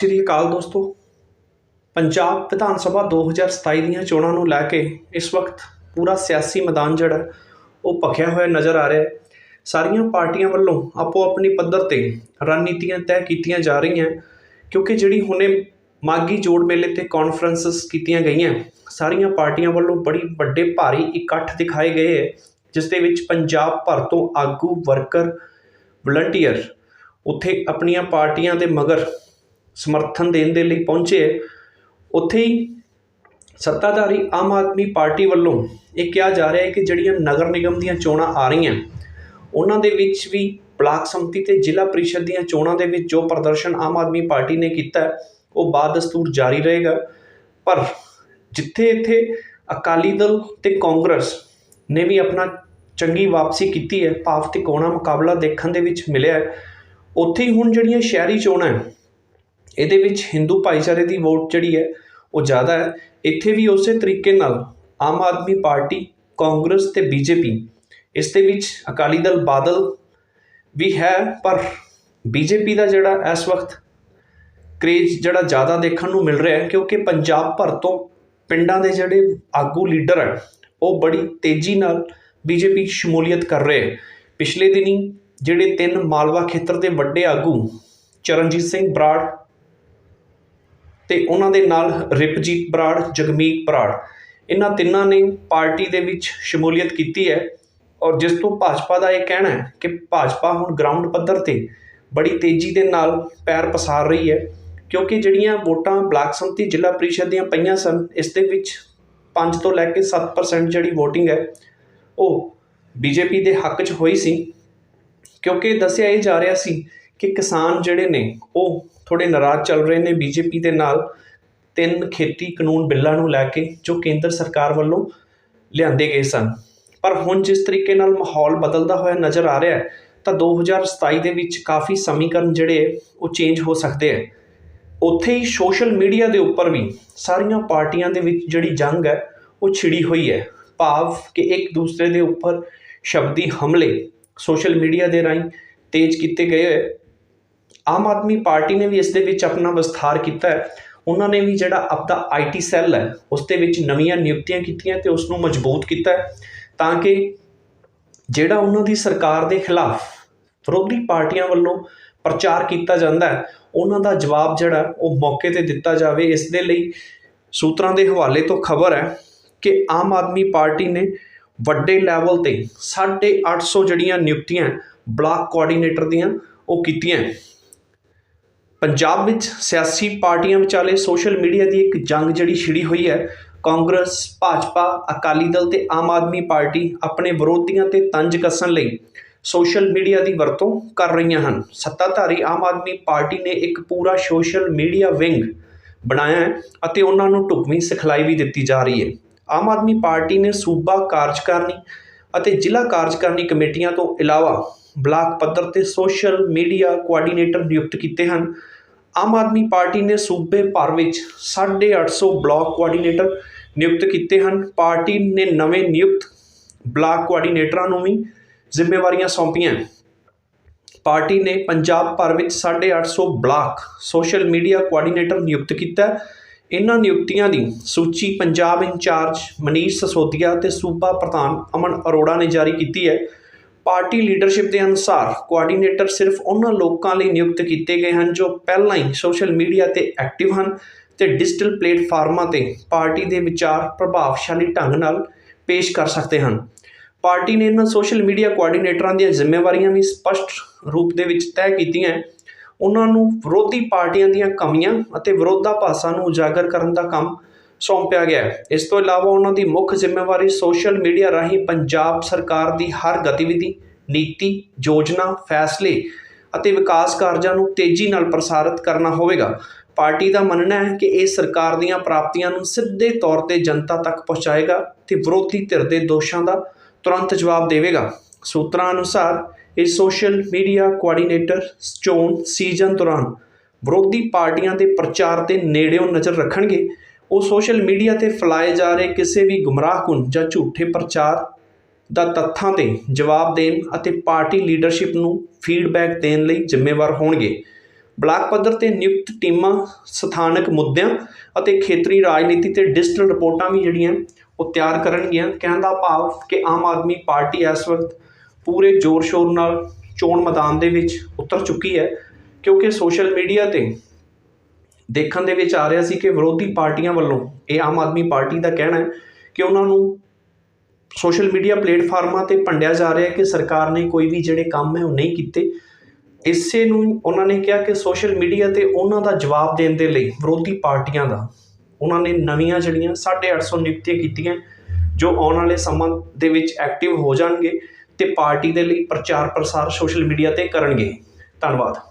ਸ੍ਰੀ ਅਕਾਲ ਦੋਸਤੋ। ਪੰਜਾਬ ਵਿਧਾਨ ਸਭਾ 2027 ਦੀਆਂ ਚੋਣਾਂ ਨੂੰ ਲੈ ਕੇ ਇਸ ਵਕਤ ਪੂਰਾ ਸਿਆਸੀ ਮੈਦਾਨ ਜਿਹੜਾ, ਉਹ ਭਖਿਆ ਹੋਇਆ ਨਜ਼ਰ ਆ ਰਿਹਾ ਹੈ। ਸਾਰੀਆਂ ਪਾਰਟੀਆਂ ਵੱਲੋਂ ਆਪੋ ਆਪਣੀ ਪੱਧਰ ਤੇ ਰਣਨੀਤੀਆਂ ਤੈਅ ਕੀਤੀਆਂ ਜਾ ਰਹੀਆਂ, ਕਿਉਂਕਿ ਜਿਹੜੀ ਹੁਣੇ ਮਾਗੀ ਜੋੜ ਮੇਲੇ ਤੇ ਕਾਨਫਰੰਸਸ ਕੀਤੀਆਂ ਗਈਆਂ, ਸਾਰੀਆਂ ਪਾਰਟੀਆਂ ਵੱਲੋਂ ਬੜੀ ਵੱਡੇ ਭਾਰੀ ਇਕੱਠ ਦਿਖਾਏ ਗਏ ਹੈ, ਜਿਸ ਦੇ ਵਿੱਚ ਪੰਜਾਬ ਭਰ ਤੋਂ ਆਗੂ ਵਰਕਰ ਵਲੰਟੀਅਰ ਉੱਥੇ ਆਪਣੀਆਂ ਪਾਰਟੀਆਂ ਦੇ ਮਗਰ ਸਮਰਥਨ ਦੇਣ ਦੇ ਲਈ ਪਹੁੰਚੇ ਹੈ। ਉੱਥੇ ਹੀ ਸੱਤਾਧਾਰੀ ਆਮ ਆਦਮੀ ਪਾਰਟੀ ਵੱਲੋਂ ਇਹ ਕਿਹਾ ਜਾ ਰਿਹਾ ਹੈ ਕਿ ਜਿਹੜੀਆਂ ਨਗਰ ਨਿਗਮ ਦੀਆਂ ਚੋਣਾਂ ਆ ਰਹੀਆਂ ਉਹਨਾਂ ਦੇ ਵਿੱਚ ਵੀ ਬਲਾਕ ਸੰਮਤੀ ਤੇ ਜ਼ਿਲ੍ਹਾ ਪ੍ਰੀਸ਼ਦ ਦੀਆਂ ਚੋਣਾਂ ਦੇ ਵਿੱਚ ਜੋ ਪ੍ਰਦਰਸ਼ਨ ਆਮ ਆਦਮੀ ਪਾਰਟੀ ਨੇ ਕੀਤਾ ਹੈ, ਉਹ ਬਾਦਸਤੂਰ ਜਾਰੀ ਰਹੇਗਾ ਪਰ ਜਿੱਥੇ ਇੱਥੇ ਅਕਾਲੀ ਦਲ ਤੇ ਕਾਂਗਰਸ ਨੇ ਵੀ ਆਪਣਾ ਚੰਗੀ ਵਾਪਸੀ ਕੀਤੀ ਹੈ ਭਾਵ ਤਿਕੋਣਾ ਮੁਕਾਬਲਾ ਦੇਖਣ ਦੇ ਵਿੱਚ ਮਿਲਿਆ ਉੱਥੇ ਹੀ ਹੁਣ ਜਿਹੜੀਆਂ ਸ਼ਹਿਰੀ ਚੋਣਾਂ ਹੈ ਇਹਦੇ ਵਿੱਚ ਹਿੰਦੂ ਭਾਈਚਾਰੇ ਦੀ ਵੋਟ ਜਿਹੜੀ ਹੈ ਉਹ ਜ਼ਿਆਦਾ ਹੈ। ਇੱਥੇ ਵੀ ਉਸੇ ਤਰੀਕੇ ਨਾਲ ਆਮ ਆਦਮੀ ਪਾਰਟੀ, ਕਾਂਗਰਸ ਤੇ ਬੀਜੇਪੀ ਇਸ ਦੇ ਵਿੱਚ ਅਕਾਲੀ ਦਲ ਬਾਦਲ ਵੀ ਹੈ, ਪਰ ਬੀਜੇਪੀ ਦਾ ਜਿਹੜਾ ਇਸ ਵਕਤ ਕ੍ਰੇਜ਼ ਜਿਹੜਾ ਜ਼ਿਆਦਾ ਦੇਖਣ ਨੂੰ ਮਿਲ ਰਿਹਾ ਹੈ, ਕਿਉਂਕਿ ਪੰਜਾਬ ਭਰ ਤੋਂ ਪਿੰਡਾਂ ਦੇ ਜਿਹੜੇ ਆਗੂ ਲੀਡਰ ਹੈ, ਉਹ ਬੜੀ ਤੇਜ਼ੀ ਨਾਲ ਬੀਜੇਪੀ ਸ਼ਮੂਲੀਅਤ ਕਰ ਰਹੇ ਹੈ। ਪਿਛਲੇ ਦਿਨੀ ਜਿਹੜੇ ਤਿੰਨ ਮਾਲਵਾ ਖੇਤਰ ਦੇ ਵੱਡੇ ਆਗੂ ਚਰਨਜੀਤ ਸਿੰਘ ਬਰਾੜ ਅਤੇ ਉਹਨਾਂ ਦੇ ਨਾਲ ਰਿਪਜੀਤ ਬਰਾੜ, ਜਗਮੀਤ ਬਰਾੜ। ਇਹਨਾਂ ਤਿੰਨਾਂ ਨੇ ਪਾਰਟੀ ਦੇ ਵਿੱਚ ਸ਼ਮੂਲੀਅਤ ਕੀਤੀ ਹੈ ਔਰ ਜਿਸ ਤੋਂ ਭਾਜਪਾ ਦਾ ਇਹ ਕਹਿਣਾ ਹੈ ਕਿ ਭਾਜਪਾ ਹੁਣ ਗਰਾਊਂਡ ਪੱਧਰ ਤੇ ਬੜੀ ਤੇਜ਼ੀ ਦੇ ਨਾਲ ਪੈਰ ਪਸਾਰ ਰਹੀ ਹੈ ਕਿਉਂਕਿ ਜਿਹੜੀਆਂ ਵੋਟਾਂ ਬਲਾਕ ਸੰਮਤੀ ਜ਼ਿਲ੍ਹਾ ਪ੍ਰੀਸ਼ਦ ਦੀਆਂ ਪਈਆਂ ਸਨ, ਇਸ ਦੇ ਵਿੱਚ 5 ਤੋਂ ਲੈ ਕੇ 7% ਜਿਹੜੀ VOTING ਹੈ, ਉਹ ਬੀਜੇਪੀ ਦੇ ਹੱਕ 'ਚ ਹੋਈ ਸੀ। ਕਿਉਂਕਿ ਦੱਸਿਆ ਇਹ ਜਾ ਰਿਹਾ ਸੀ ਕਿ ਕਿਸਾਨ ਜਿਹੜੇ ਨੇ ਉਹ ਥੋੜੇ ਨਾਰਾਜ਼ ਚੱਲ ਰਹੇ ਨੇ ਬੀਜੇਪੀ ਦੇ ਨਾਲ। ਤਿੰਨ ਖੇਤੀ ਕਾਨੂੰਨ ਬਿੱਲਾਂ ਨੂੰ ਲੈ ਕੇ ਜੋ ਕੇਂਦਰ ਸਰਕਾਰ ਵੱਲੋਂ ਲਿਆਂਦੇ ਗਏ ਸਨ। ਪਰ ਹੁਣ ਜਿਸ ਤਰੀਕੇ ਨਾਲ ਮਾਹੌਲ ਬਦਲਦਾ ਹੋਇਆ ਨਜ਼ਰ ਆ ਰਿਹਾ ਹੈ ਤਾਂ 2027 ਦੇ ਵਿੱਚ ਕਾਫੀ ਸਮੀਕਰਨ ਜਿਹੜੇ ਹੈ, ਉਹ ਚੇਂਜ ਹੋ ਸਕਦੇ ਹੈ। ਉੱਥੇ ਹੀ ਸੋਸ਼ਲ ਮੀਡੀਆ ਦੇ ਉੱਪਰ ਵੀ ਸਾਰੀਆਂ ਪਾਰਟੀਆਂ ਦੇ ਵਿੱਚ ਜਿਹੜੀ ਜੰਗ ਹੈ ਉਹ ਛਿੜੀ ਹੋਈ ਹੈ। ਭਾਵ ਕਿ ਇੱਕ ਦੂਸਰੇ ਦੇ ਉੱਪਰ ਸ਼ਬਦੀ ਹਮਲੇ ਸੋਸ਼ਲ ਮੀਡੀਆ ਦੇ ਰਾਹੀਂ ਤੇਜ਼ ਕੀਤੇ ਗਏ ਹੋਏ। ਆਮ ਆਦਮੀ ਪਾਰਟੀ ਨੇ ਵੀ ਇਸ ਦੇ ਵਿੱਚ ਆਪਣਾ ਵਿਸਥਾਰ ਕੀਤਾ ਹੈ। ਉਹਨਾਂ ਨੇ ਵੀ ਜਿਹੜਾ ਆਪਦਾ ਆਈਟੀ ਸੈੱਲ ਹੈ, ਉਸ ਦੇ ਵਿੱਚ ਨਵੀਆਂ ਨਿਯੁਕਤੀਆਂ ਕੀਤੀਆਂ ਤੇ ਉਸ ਨੂੰ ਮਜ਼ਬੂਤ ਕੀਤਾ ਤਾਂ ਕਿ ਜਿਹੜਾ ਉਹਨਾਂ ਦੀ ਸਰਕਾਰ ਦੇ ਖਿਲਾਫ ਵਿਰੋਧੀ ਪਾਰਟੀਆਂ ਵੱਲੋਂ ਪ੍ਰਚਾਰ ਕੀਤਾ ਜਾਂਦਾ ਹੈ, ਉਹਨਾਂ ਦਾ ਜਵਾਬ ਜਿਹੜਾ ਉਹ ਮੌਕੇ ਤੇ ਦਿੱਤਾ ਜਾਵੇ। ਇਸ ਦੇ ਲਈ ਸੂਤਰਾਂ ਦੇ ਹਵਾਲੇ ਤੋਂ ਖਬਰ ਹੈ ਕਿ ਆਮ ਆਦਮੀ ਪਾਰਟੀ ਨੇ ਵੱਡੇ ਲੈਵਲ ਤੇ 850 ਜਿਹੜੀਆਂ ਨਿਯੁਕਤੀਆਂ ਬਲਾਕ ਕੋਆਰਡੀਨੇਟਰ ਦੀਆਂ ਉਹ ਕੀਤੀਆਂ। ਪੰਜਾਬ ਵਿੱਚ ਸਿਆਸੀ ਪਾਰਟੀਆਂ ਵਿਚਾਲੇ ਸੋਸ਼ਲ ਮੀਡੀਆ ਦੀ ਇੱਕ ਜੰਗ ਜਿਹੜੀ ਛਿੜੀ ਹੋਈ ਹੈ, ਕਾਂਗਰਸ, ਭਾਜਪਾ, ਅਕਾਲੀ ਦਲ ਤੇ ਆਮ ਆਦਮੀ ਪਾਰਟੀ ਆਪਣੇ ਵਿਰੋਧੀਆਂ ਤੇ ਤੰਜ ਕੱਸਣ ਲਈ ਸੋਸ਼ਲ ਮੀਡੀਆ ਦੀ ਵਰਤੋਂ ਕਰ ਰਹੀਆਂ ਹਨ। ਸੱਤਾਧਾਰੀ ਆਮ ਆਦਮੀ ਪਾਰਟੀ ਨੇ ਇੱਕ ਪੂਰਾ ਸੋਸ਼ਲ ਮੀਡੀਆ ਵਿੰਗ ਬਣਾਇਆ ਹੈ ਅਤੇ ਉਹਨਾਂ ਨੂੰ ਢੁਕਵੀਂ ਸਿਖਲਾਈ ਵੀ ਦਿੱਤੀ ਜਾ ਰਹੀ ਹੈ। ਆਮ ਆਦਮੀ ਪਾਰਟੀ ਨੇ ਸੂਬਾ ਕਾਰਜਕਾਰਨੀ ਅਤੇ ਜ਼ਿਲ੍ਹਾ ਕਾਰਜਕਾਰਨੀ ਕਮੇਟੀਆਂ ਤੋਂ ਇਲਾਵਾ ਬਲਾਕ ਪੱਧਰ ਤੇ ਸੋਸ਼ਲ ਮੀਡੀਆ ਕੋਆਰਡੀਨੇਟਰ ਨਿਯੁਕਤ ਕੀਤੇ ਹਨ। ਆਮ ਆਦਮੀ ਪਾਰਟੀ ਨੇ ਸੂਬੇ ਭਰ ਵਿੱਚ 850 ਬਲਾਕ ਕੋਆਰਡੀਨੇਟਰ ਨਿਯੁਕਤ ਕੀਤੇ ਹਨ। ਪਾਰਟੀ ਨੇ ਨਵੇਂ ਨਿਯੁਕਤ ਬਲਾਕ ਕੋਆਰਡੀਨੇਟਰਾਂ ਨੂੰ ਵੀ ਜ਼ਿੰਮੇਵਾਰੀਆਂ ਸੌਂਪੀਆਂ। ਪਾਰਟੀ ਨੇ ਪੰਜਾਬ ਭਰ ਵਿੱਚ 850 ਬਲਾਕ ਸੋਸ਼ਲ ਮੀਡੀਆ ਕੋਆਰਡੀਨੇਟਰ ਨਿਯੁਕਤ ਕੀਤਾ। ਹੈ। ਇਹਨਾਂ ਨਿਯੁਕਤੀਆਂ ਦੀ ਸੂਚੀ ਪੰਜਾਬ ਇੰਚਾਰਜ ਮਨੀਸ਼ ਸਸੋਦੀਆ ਤੇ ਸੂਬਾ ਪ੍ਰਧਾਨ ਅਮਨ ਅਰੋੜਾ ਨੇ ਜਾਰੀ ਕੀਤੀ ਹੈ ਪਾਰਟੀ ਲੀਡਰਸ਼ਿਪ ਦੇ ਅਨੁਸਾਰ ਕੋਆਰਡੀਨੇਟਰ ਸਿਰਫ ਉਹਨਾਂ ਲੋਕਾਂ ਲਈ ਨਿਯੁਕਤ ਕੀਤੇ ਗਏ ਹਨ ਜੋ ਪਹਿਲਾਂ ਹੀ ਸੋਸ਼ਲ ਮੀਡੀਆ ਤੇ ਐਕਟਿਵ ਹਨ ਤੇ ਡਿਜੀਟਲ ਪਲੇਟਫਾਰਮਾਂ ਤੇ ਪਾਰਟੀ ਦੇ ਵਿਚਾਰ ਪ੍ਰਭਾਵਸ਼ਾਲੀ ਢੰਗ ਨਾਲ ਪੇਸ਼ ਕਰ ਸਕਦੇ ਹਨ ਪਾਰਟੀ ਨੇ ਇਹਨਾਂ ਸੋਸ਼ਲ ਮੀਡੀਆ ਕੋਆਰਡੀਨੇਟਰਾਂ ਦੀਆਂ ਜ਼ਿੰਮੇਵਾਰੀਆਂ ਵੀ ਸਪਸ਼ਟ ਰੂਪ ਦੇ ਵਿੱਚ ਤੈਅ ਕੀਤੀਆਂ ਉਹਨਾਂ ਨੂੰ ਵਿਰੋਧੀ ਪਾਰਟੀਆਂ ਦੀਆਂ ਕਮੀਆਂ ਅਤੇ ਵਿਰੋਧਾਭਾਸਾਂ ਨੂੰ ਉਜਾਗਰ ਕਰਨ ਦਾ ਕੰਮ ਸੌਂਪਿਆ ਗਿਆ ਹੈ। ਇਸ ਤੋਂ ਇਲਾਵਾ ਉਹਨਾਂ ਦੀ ਮੁੱਖ ਜ਼ਿੰਮੇਵਾਰੀ ਸੋਸ਼ਲ ਮੀਡੀਆ ਰਾਹੀਂ ਪੰਜਾਬ ਸਰਕਾਰ ਦੀ ਹਰ ਗਤੀਵਿਧੀ, ਨੀਤੀ, ਯੋਜਨਾ, ਫੈਸਲੇ ਅਤੇ ਵਿਕਾਸ ਕਾਰਜਾਂ ਨੂੰ ਤੇਜ਼ੀ ਨਾਲ ਪ੍ਰਸਾਰਿਤ ਕਰਨਾ ਹੋਵੇਗਾ। ਪਾਰਟੀ ਦਾ ਮੰਨਣਾ ਹੈ ਕਿ ਇਹ ਸਰਕਾਰ ਦੀਆਂ ਪ੍ਰਾਪਤੀਆਂ ਨੂੰ ਸਿੱਧੇ ਤੌਰ ਤੇ ਜਨਤਾ ਤੱਕ ਪਹੁੰਚਾਏਗਾ ਤੇ ਵਿਰੋਧੀ ਧਿਰ ਦੇ ਦੋਸ਼ਾਂ ਦਾ ਤੁਰੰਤ ਜਵਾਬ ਦੇਵੇਗਾ। ਸੂਤਰਾਂ ਅਨੁਸਾਰ ਇਹ ਸੋਸ਼ਲ ਮੀਡੀਆ ਕੋਆਰਡੀਨੇਟਰ ਚੋਣ ਸੀਜ਼ਨ ਦੌਰਾਨ ਵਿਰੋਧੀ ਪਾਰਟੀਆਂ ਦੇ ਪ੍ਰਚਾਰ ਤੇ ਨੇੜਿਓਂ ਨਜ਼ਰ ਰੱਖਣਗੇ। ਉਹ ਸੋਸ਼ਲ ਮੀਡੀਆ ਤੇ ਫੈਲਾਏ ਜਾ ਰਹੇ ਕਿਸੇ ਵੀ ਗੁੰਮਰਾਹਕੁਨ ਜਾਂ ਝੂਠੇ ਪ੍ਰਚਾਰ ਦਾ ਤੱਥਾਂ ਤੇ ਜਵਾਬ ਦੇਣ ਅਤੇ ਪਾਰਟੀ ਲੀਡਰਸ਼ਿਪ ਨੂੰ ਫੀਡਬੈਕ ਦੇਣ ਲਈ ਜ਼ਿੰਮੇਵਾਰ ਹੋਣਗੇ। ਬਲਾਕ ਪੱਧਰ ਤੇ ਨਿਯੁਕਤ ਟੀਮਾਂ, ਸਥਾਨਕ ਮੁੱਦਿਆਂ ਅਤੇ ਖੇਤਰੀ ਰਾਜਨੀਤੀ ਤੇ ਡਿਜੀਟਲ ਰਿਪੋਰਟਾਂ ਵੀ ਜਿਹੜੀਆਂ ਉਹ ਤਿਆਰ ਕਰਨਗੀਆਂ। ਕਹਿਣ ਦਾ ਭਾਵ ਕਿ ਆਮ ਆਦਮੀ ਪਾਰਟੀ ਇਸ ਵਕਤ ਪੂਰੇ ਜ਼ੋਰ ਸ਼ੋਰ ਨਾਲ ਚੋਣ ਮੈਦਾਨ ਦੇ ਵਿੱਚ ਉਤਰ ਚੁੱਕੀ ਹੈ, ਕਿਉਂਕਿ ਸੋਸ਼ਲ ਮੀਡੀਆ ਤੇ ਦੇਖਣ ਦੇ ਵਿੱਚ ਆ ਰਿਹਾ ਸੀ ਕਿ ਵਿਰੋਧੀ ਪਾਰਟੀਆਂ ਵੱਲੋਂ ਇਹ ਆਮ ਆਦਮੀ ਪਾਰਟੀ ਦਾ ਕਹਿਣਾ ਹੈ ਕਿ ਉਹਨਾਂ ਨੂੰ ਸੋਸ਼ਲ ਮੀਡੀਆ ਪਲੇਟਫਾਰਮਾਂ ਤੇ ਭੰਡਿਆ ਜਾ ਰਿਹਾ ਹੈ ਕਿ ਸਰਕਾਰ ਨੇ ਕੋਈ ਵੀ ਜਿਹੜੇ ਕੰਮ ਹੈ ਉਹ ਨਹੀਂ ਕੀਤੇ। ਇਸੇ ਨੂੰ ਉਹਨਾਂ ਨੇ ਕਿਹਾ ਕਿ ਸੋਸ਼ਲ ਮੀਡੀਆ ਤੇ ਉਹਨਾਂ ਦਾ ਜਵਾਬ ਦੇਣ ਦੇ ਲਈ ਵਿਰੋਧੀ ਪਾਰਟੀਆਂ ਦਾ ਉਹਨਾਂ ਨੇ ਨਵੀਆਂ ਜਿਹੜੀਆਂ 850 ਨਿਯੁਕਤੀਆਂ ਕੀਤੀਆਂ ਜੋ ਆਉਣ ਵਾਲੇ ਸਮਾਂ ਦੇ ਵਿੱਚ ਐਕਟਿਵ ਹੋ ਜਾਣਗੇ। ਅਤੇ ਪਾਰਟੀ ਦੇ ਲਈ ਪ੍ਰਚਾਰ ਪ੍ਰਸਾਰ ਸੋਸ਼ਲ ਮੀਡੀਆ ਤੇ ਕਰਨਗੇ। ਧੰਨਵਾਦ।